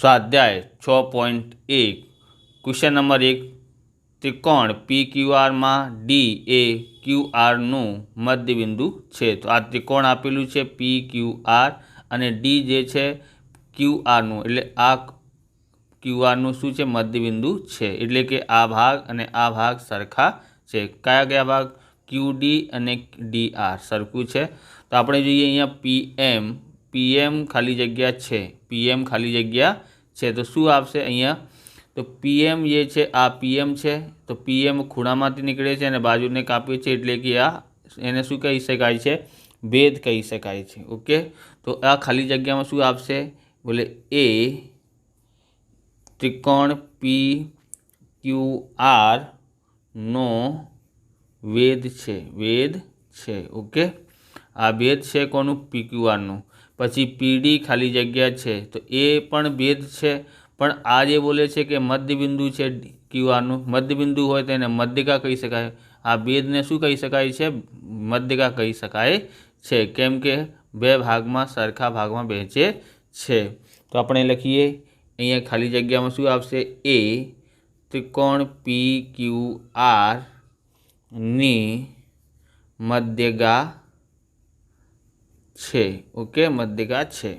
સ્વાધ્યાય છ પોઈન્ટ એક. ક્વેશ્ચન નંબર એક. ત્રિકોણ પી ક્યુ આરમાં ડી એ ક્યુ આરનું મધ્યબિંદુ છે. તો આ ત્રિકોણ આપેલું છે પી ક્યુ આર અને ડી જે છે ક્યુ આરનું એટલે આ ક્યુ આરનું શું છે? મધ્યબિંદુ છે. એટલે કે આ ભાગ અને આ ભાગ સરખા છે. કયા કયા ભાગ? ક્યુ ડી અને ડી આર સરખું છે. તો આપણે જોઈએ અહીંયા પી એમ પીએમ ખાલી જગ્યા છે. પીએમ ખાલી જગ્યા છે. તો શું આવશે અહીંયા? તો પીએમ જે છે, આ પીએમ છે. તો પીએમ ખૂણામાંથી નીકળે છે અને બાજુને કાપીએ છે એટલે કે આ એને શું કહી શકાય છે? ભેદ કહી શકાય છે. ઓકે? તો આ ખાલી જગ્યામાં શું આવશે? બોલે એ ત્રિકોણ પી ક્યુ આર નો વેદ છે. વેદ છે. ઓકે? આ ભેદ છે કોનું? પીક્યુઆરનું પછી પીડી ખાલી જગ્યા છે. તો એ પણ ભેદ છે. પણ આ જે બોલે છે કે મધ્યબિંદુ છે ક્યુઆરનું, મધ્યબિંદુ હોય તો એને મધ્યકા કહી શકાય. આ ભેદને શું કહી શકાય છે? મધ્યકા કહી શકાય છે. કેમ કે બે ભાગમાં, સરખા ભાગમાં વહેંચે છે. તો આપણે લખીએ, અહીંયા ખાલી જગ્યામાં શું આવશે? એ ત્રિકોણ પી ક્યુ આરની મધ્યગા છે. ઓકે, મધ્યગા છે.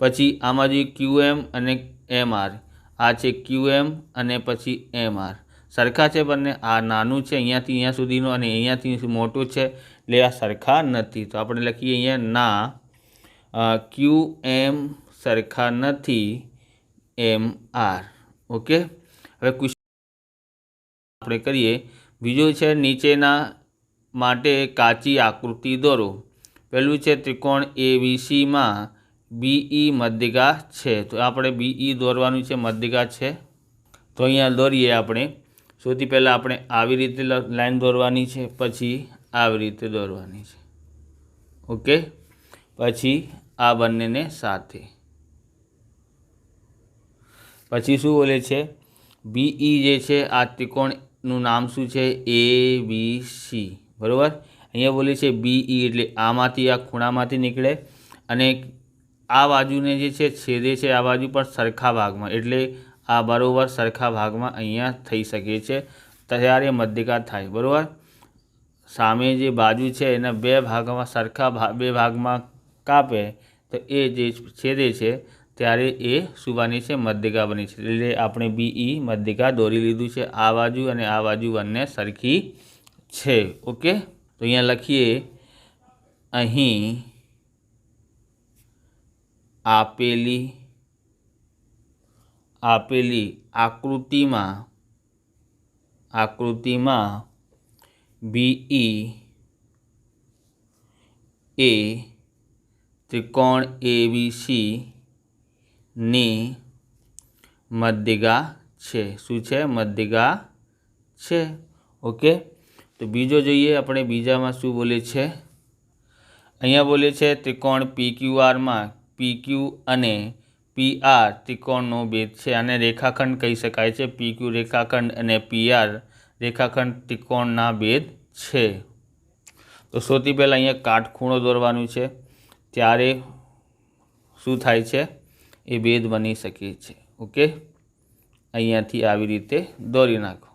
પછી આમાં જે ક્યુ એમ અને એમઆર આ છે ક્યુ એમ અને પછી એમઆર સરખા છે બંને? આ નાનું છે, અહીંયાથી અહીંયા સુધીનું અને અહીંયાથી મોટું છે. એટલે આ સરખા નથી. તો આપણે લખીએ અહીંયા, ના ક્યુ એમ સરખા નથી, એમ આર. ઓકે? હવે આપણે કરીએ. બીજું છે નીચેના માટે કાચી આકૃતિ દોરો. પહેલું છે ત્રિકોણ એ બીસીમાં બીઈ મધ્યગા છે. તો આપણે બીઈ દોરવાનું છે, મધ્યગા છે. તો અહીંયા દોરીએ આપણે. સૌથી પહેલાં આપણે આવી રીતે લાઈન દોરવાની છે, પછી આવી રીતે દોરવાની છે. ઓકે? પછી આ બંનેને સાથે. પછી શું બોલે છે? બીઈ જે છે, આ ત્રિકોણનું નામ શું છે? એ બી સી બરાબર? અહીંયા બોલે છે ઈ એટલે આમાંથી આ ખૂણામાંથી નીકળે અને આ બાજુને જે છે છેદે છે આ બાજુ પણ સરખા ભાગમાં એટલે આ બરાબર સરખા ભાગમાં અહીંયા થઈ શકે છે ત્યારે મધ્યકા થાય, બરાબર? સામે જે બાજુ છે એના બે ભાગમાં સરખા બે ભાગમાં કાપે તો એ જે છેદે છે ત્યારે એ સુવાની છે મધ્યકા બની છે. એટલે આપણે બી ઈ મધ્યકા દોરી લીધું છે આ બાજુ અને આ બાજુ બંને સરખી છે, ઓકે? તો અહીંયા લખીએ, અહીં આપેલી આપેલી આકૃતિમાં આકૃતિમાં બીઈ એ ત્રિકોણ એબીસી ની મધ્યગા છે. શું છે? મધ્યગા છે. ઓકે? તો બીજો જોઈએ આપણે બીજામાં શું બોલે છે? અહીંયા બોલે છે ત્રિકોણ પી ક્યુ પી ક્યુ અને પી આર ત્રિકોણનો ભેદ છે. આને રેખાખંડ કહી શકાય છે. પી ક્યુ રેખાખંડ અને પી આર રેખાખંડ ત્રિકોણના ભેદ છે. તો સૌથી પહેલાં અહીંયા કાટખૂણો દોરવાનું છે. ત્યારે શું થાય છે? એ ભેદ બની શકે છે. ઓકે? અહીંયાથી આવી રીતે દોરી નાખો.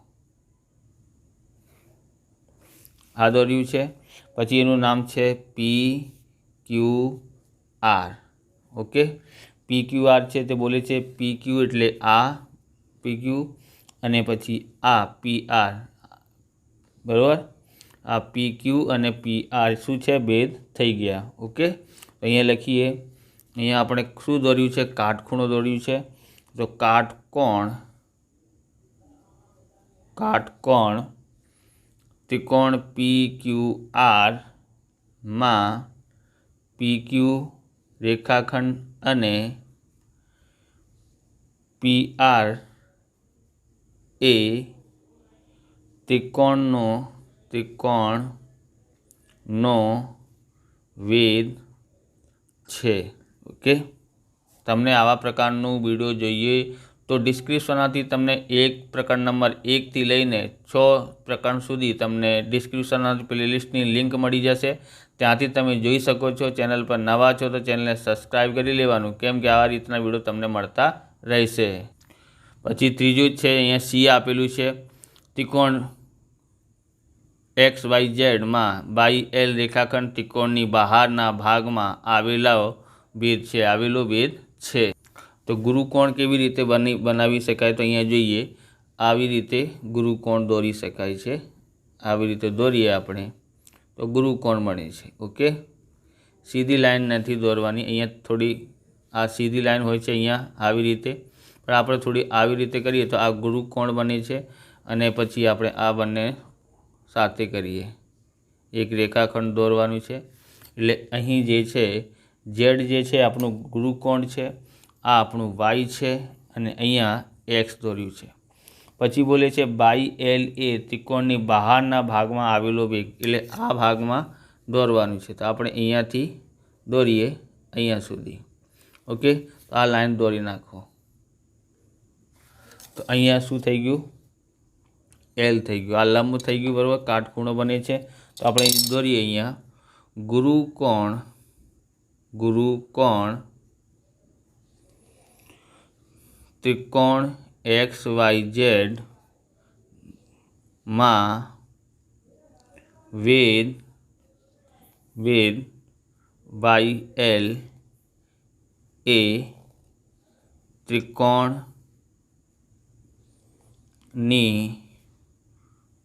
આ દોર્યું છે. પછી એનું નામ છે P Q R. Okay? P Q R છે તે બોલે છે પી ક્યુ એટલે આ, પી ક્યુ અને પછી આ, પી આર. બરાબર? આ પી ક્યુ અને પી આર શું છે? ભેદ થઈ ગયા. ઓકે? અહીંયા લખીએ. અહીંયા આપણે શું દોર્યું છે? કાટખૂણો દોર્યું છે. તો કાટકોણ કાટકોણ ત્રિકોણ પી ક્યુ આરમાં પી ક્યુ રેખાખંડ અને પી આર એ ત્રિકોણનો ત્રિકોણનો વેદ છે. ઓકે? તમને આવા પ્રકારનું વીડિયો જોઈએ તો ડિસ્ક્રિપ્શનમાંથી તમને એક પ્રકરણ નંબર એકથી લઈને છ પ્રકરણ સુધી તમને ડિસ્ક્રિપ્શનમાંથી પ્લેલિસ્ટની લિંક મળી જશે. ત્યાંથી તમે જોઈ શકો છો, ચેનલ પર નવા છો તો ચેનલને સબસ્ક્રાઈબ કરી લેવાનું, કેમ કે આવા રીતના વીડિયો તમને મળતા રહેશે. પછી ત્રીજું છે, અહીંયા સી આપેલું છે, ત્રિકોણ એક્સ વાય ઝેડમાં બાય એલ રેખાખંડ ત્રિકોણની બહારના ભાગમાં આવેલો ભેદ છે, આવેલો ભેદ છે. તો ગુરુકોણ કેવી રીતે બની, બનાવી શકાય તો અહીંયા જોઈએ. આવી રીતે ગુરુકોણ દોરી શકાય છે. આવી રીતે દોરીએ આપણે. તો ગુરુકોણ બને છે. ઓકે સીધી લાઈન નથી દોરવાની. અહીંયા થોડી, આ સીધી લાઈન હોય છે અહીંયા આવી રીતે. પણ આપણે થોડી આવી રીતે કરીએ તો આ ગુરુકોણ બને છે અને પછી આપણે આ બંને સાથે કરીએ. એક રેખાખંડ દોરવાનું છે. એટલે અહીં જે છે, ઝેડ જે છે, આપણું ગુરુકોણ છે. આ આપણું વાય છે અને અહીંયા એક્સ દોર્યું છે. પછી બોલે છે બાય એલ એ ત્રિકોણની બહારના ભાગમાં આવેલો વેગ. એટલે આ ભાગમાં દોરવાનું છે. તો આપણે અહીંયાથી દોરીએ, અહીંયા સુધી. ઓકે? તો આ લાઈન દોરી નાખો. તો અહીંયા શું થઈ ગયું? એલ થઈ ગયું. આ લંબ થઈ ગયું, બરાબર? કાટખૂણો બને છે. તો આપણે દોરીએ અહીંયા. ગુરુકોણ ગુરુકોણ ત્રિકોણ એક્સ વાય ઝેડમાં વેદ વેદ વાય એલ એ ત્રિકોણની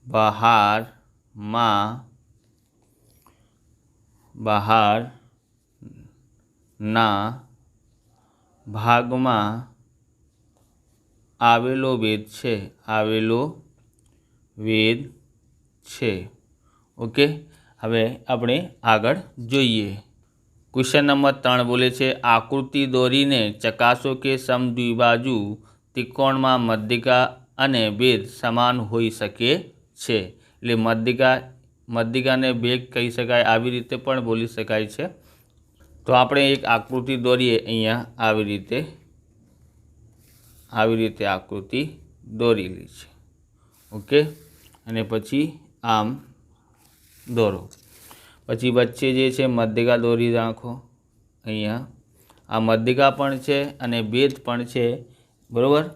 બહારમાં બહારના ભાગમાં આવેલો વેદ છે. આવેલો વેદ છે. ઓકે, હવે આપણે આગળ જોઈએ. ક્વેશ્ચન નંબર ત્રણ બોલે છે, આકૃતિ દોરીને ચકાસો કે સમદ્વિબાજુ ત્રિકોણમાં મધ્યિકા અને ભેદ સમાન હોઈ શકે છે. એટલે મધ્યિકા, મધ્યિકાને ભેદ કહી શકાય, આવી રીતે પણ બોલી શકાય છે. તો આપણે એક આકૃતિ દોરીએ, અહીંયા આવી રીતે. આવી રીતે આકૃતિ દોરેલી છે. ઓકે અને પછી આમ દોરો. પછી વચ્ચે જે છે મધ્યગા દોરી નાખો અહીંયા. આ મધ્યગા પણ છે અને ભેદ પણ છે. બરાબર?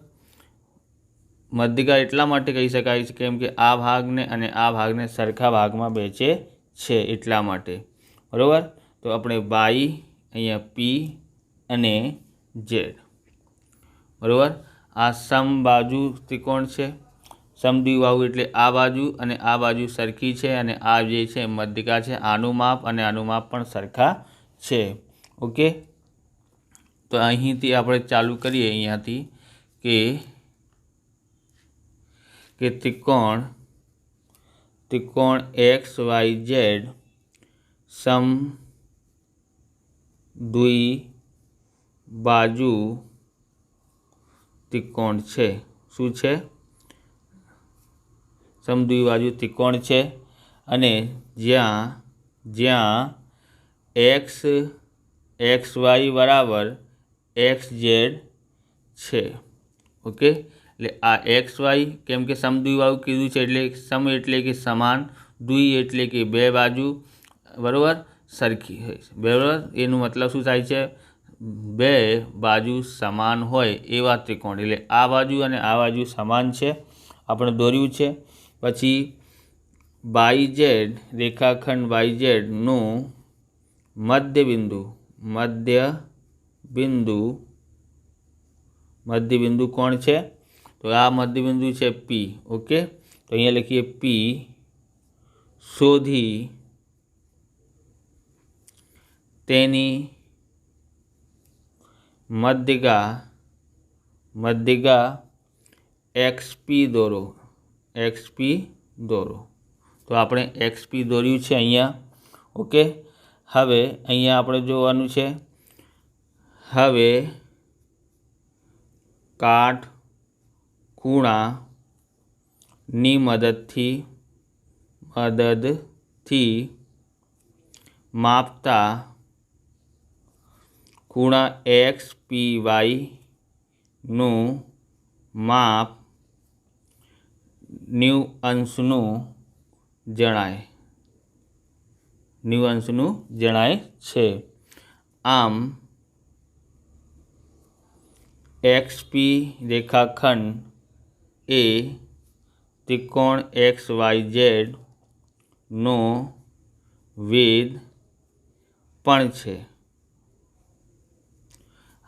મધ્યગા એટલા માટે કહી શકાય છે કેમ કે આ ભાગને અને આ ભાગને સરખા ભાગમાં વેચે છે એટલા માટે. બરાબર? તો આપણે બાઈ, અહીંયા પી અને ઝેડ. બરાબર? આ સમબાજુ ત્રિકોણ છે. સમદ્વિબાહુ એટલે આ બાજુ અને આ બાજુ સરખી છે અને આ જે છે મધ્યકા છે. આનું માપ અને આનું માપ પણ સરખા છે. ઓકે? તો અહીંથી આપણે ચાલુ કરીએ અહીંયાથી કે કે ત્રિકોણ ત્રિકોણ એક્સ, વાય, ઝેડ, સમ દ્વિ બાજુ ત્રિકોણ છે. શું છે? સમદ્વિબાજુ ત્રિકોણ છે અને જ્યાં જ્યાં એક્સ એક્સ વાય બરાબર એક્સ ઝેડ છે. ઓકે? એટલે આ એક્સ વાય કેમ કે સમદ્વિબાજુ કીધું છે એટલે સમ એટલે કે સમાન, દ્વિ એટલે કે બે બાજુ બરાબર સરખી હોય છે. બરાબર? એનું મતલબ શું થાય છે? બે બાજુ સમાન હોય એવા ત્રિકોણ. એટલે આ બાજુ અને આ બાજુ સમાન છે. આપણે દોર્યું છે. પછી બાય ઝેડ રેખાખંડ બાય ઝેડનું મધ્ય બિંદુ મધ્ય બિંદુ મધ્યબિંદુ કોણ છે? તો આ મધ્યબિંદુ છે પી ઓકે? તો અહીંયા લખીએ પી શોધી તેની મધ્યગા મધ્યગા એક્સપી દોરો એક્સપી દોરો તો આપણે એક્સપી દોર્યું છે અહીંયા ઓકે હવે અહીંયા આપણે જોવાનું છે હવે કાટ ખૂણાની મદદથી મદદથી માપતા ખૂણા એક્સ પી વાયનું માપ ન્યૂ અંશનું જણાય. ન્યૂ અંશનું જણાય છે. આમ એક્સપી રેખાખંડ એ ત્રિકોણ એક્સ વાય ઝેડનો વેદ પણ છે.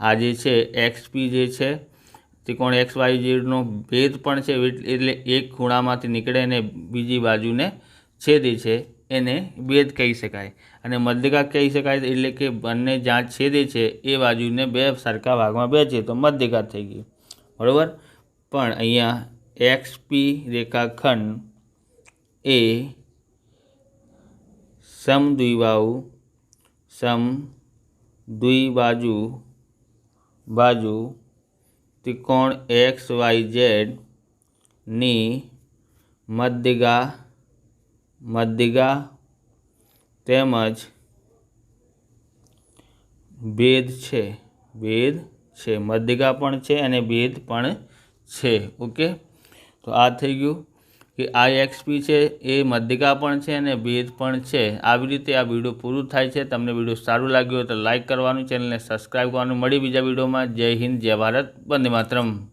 આ જે છે એક્સપી જે છે, ત્રિકોણ એક્સ વાય ઝેડનો ભેદ પણ છે એટલે એક ખૂણામાંથી નીકળે અને બીજી બાજુને છેદે છે, એને ભેદ કહી શકાય. અને મધ્યકા કહી શકાય એટલે કે બંને જ્યાં છેદે છે, એ બાજુને બે સરખા ભાગમાં વહેંચે, તો મધ્યકા થઈ ગઈ બરાબર? પણ અહીંયા એક્સપી રેખાખંડ એ સમદ્વિબાહુ સમ દ્વિબાજુ બાજુ ત્રિકોણ એક્સ વાય ઝેડની મધ્યગા મધ્યગા તેમજ ભેદ છે. ભેદ છે. મધ્યગા પણ છે અને ભેદ પણ છે. ઓકે? તો આ થઈ ગયું. કે આ એક્સપી છે, એ મધ્યકા પણ છે અને ભેદ પણ છે. આવી રીતે આ વીડિયો પૂરું થાય છે. તમને વીડિયો સારું લાગ્યું હોય તો લાઈક કરવાનું, ચેનલને સબસ્ક્રાઈબ કરવાનું. મળી બીજા વિડીયોમાં. જય હિન્દ, જય ભારત. વંદે માતરમ.